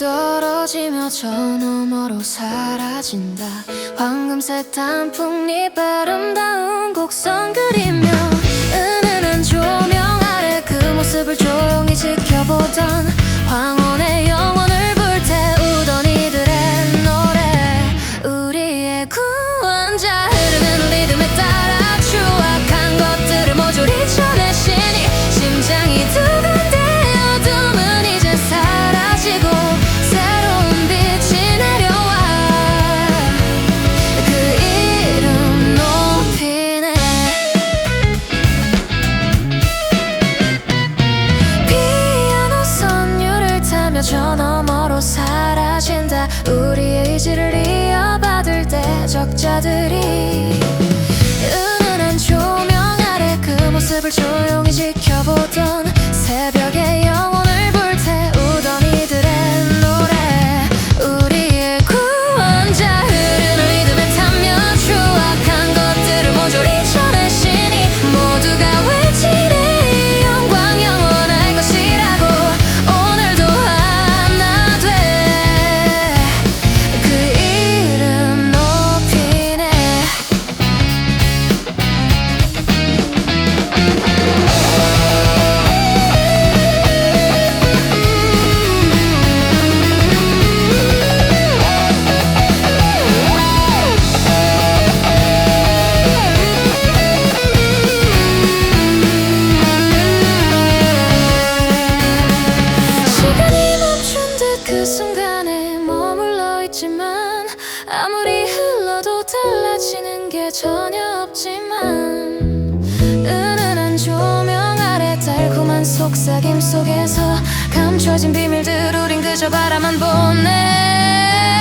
떨어지며 저 너머로 사라진다. 황금색 단풍잎 아름다운 네 곡선 그리며 저 너머로 사라진다. 우리의 의지를 이어받을 때 적자들이 은은한 조명 아래 그 모습을 조용히 지켜보던 그 순간에 머물러 있지만 아무리 흘러도 달라지는 게 전혀 없지만 은은한 조명 아래 달콤한 속삭임 속에서 감춰진 비밀들 우린 그저 바라만 보네